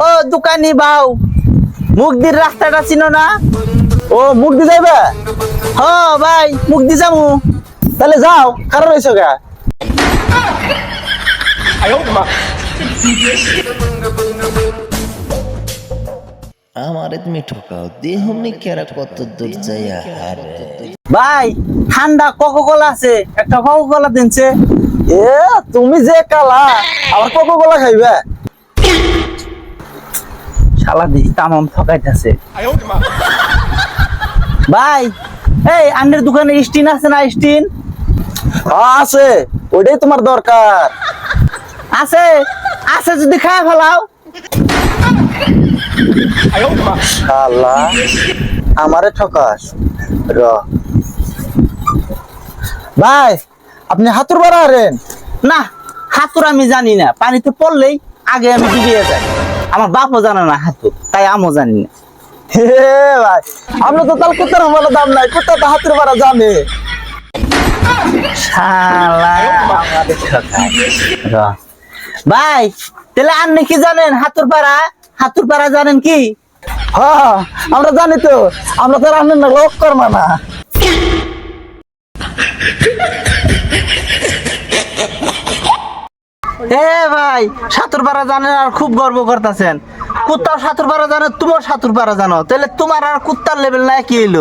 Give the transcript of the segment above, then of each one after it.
ও দোকানি বাউ মুগদির রাস্তাটা চিনো না? ও মুখ দি যাইবে? হ ভাই মুগদি যামু। তাহলে যাও কারণ রয়েছে গা। আমারে তুমি ঠকাও দেহমনি কেরা কত দূর যাইয়া হারে। ভাই ঠান্ডা কোকো কোলা আছে একটা কোকো কোলা দিনছে। এ তুমি যে কালা আবার কোকো কোলা খাইবে? শালা দিছি তামাম ঠকাইতেছে। ভাই এই আন্ডের দোকানে স্টিন আছে না স্টিন? আছে ওইটাই তোমার দরকার। আছে আছে যদি খায় ফেলাও। শালা আমারে ঠকাস। র। ভাই আপনি হাতুর বাড়া হারেন না হাতুর আমি জানি না পানিতে পড়লেই আগে আমি ডুবিয়ে যাই। আমার বাপও জানে না হাতুর তাই আমিও জানি না। হে ভাই আমরা তো তাল কুত্তার দাম নাই কুত্তা তো হাতুর বাড়া জানে। ভাই তাহলে কি জানেন হাতুর পাড়া? হাতুর পাড়া জানেন কি? হ্যাঁ আমরা জানি তো আমরা তো রান্নার না লোক করব না। এ ভাই সাঁতুর পাড়া জানেন আর খুব গর্ব করতেছেন। কুত্তার সাঁতুর পাড়া জানো তোমার সাঁতুর পাড়া জানো। তাহলে তোমার আর কুত্তার লেভেল না কি হইল?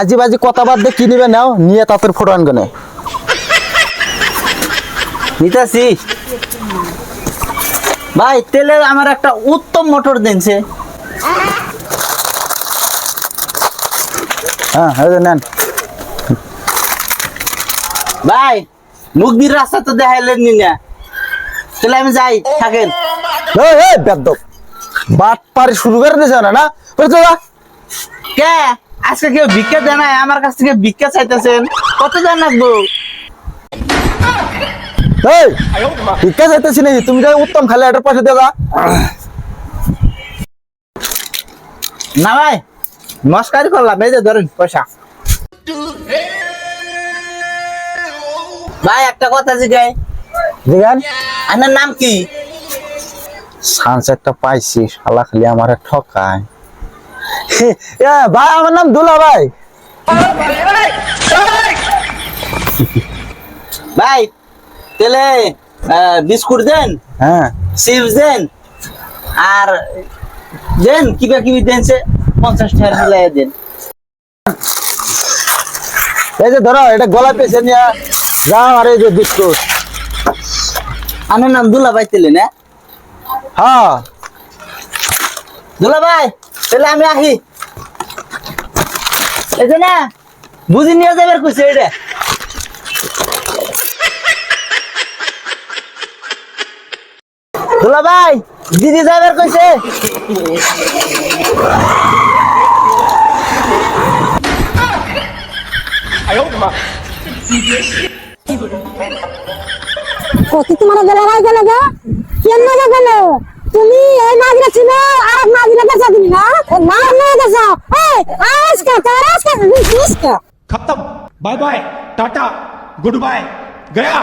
আজি বাজি কথা বাদ দিয়ে কি নিবে নাও নিয়ে তাদের ফটো আনগনে নিতাছি। ভাই তেলে আমার একটা উত্তম মোটর দিনছে। হ্যাঁ নেন। ভাই মুগদির রাস্তা তো দেখাইলেন নি। না তাহলে আমি যাই থাকেন। বাট পারি শুরু করে দিয়েছে না না? কে? আজকে কেউ ভিক্ষা দেয় নাই? আমার কাছ থেকে ভিক্ষা চাইতেছেন। কত দেন রাখব এই ঠিক আছে নাকি? তুমি যাই উত্তম খালি এটার পাশে যা। না ভাই মস্কারি করলাম। এই যে ধরেন পয়সা। ভাই একটা কথা জিগাই। দেখেন আপনার নাম কি? সানসেটটা পাইছি শালা খালি আমার ঠকায়। এ ভাই আমার নাম দুলা ভাই। ভাই আহ, বিস্কুট দেন হ্যাঁ। চিপস দেন আর দেন কিবা কিবি দেন সে পঞ্চাশ টাকা মিলাই দেন। এই যে ধরো এটা গলা পেছে নিয়ে যাও আর যে বিস্কুট। আমার নাম দুলা ভাই তেলে না? হ্যাঁ। দুলা ভাই তাহলে আমি আহি। এই যে না বুঝি নিয়ে যাবার কইছে এটা দুলা ভাই দিদি যাবার কইছে। কত তোমার গেলারাই গেল গা কেন না গেল তুমি এই মাগরা ছিল আর মাগরা বেচা তুমি না না না বেচা এই আজ কা তার আজ কা খতম bye bye tata good bye गया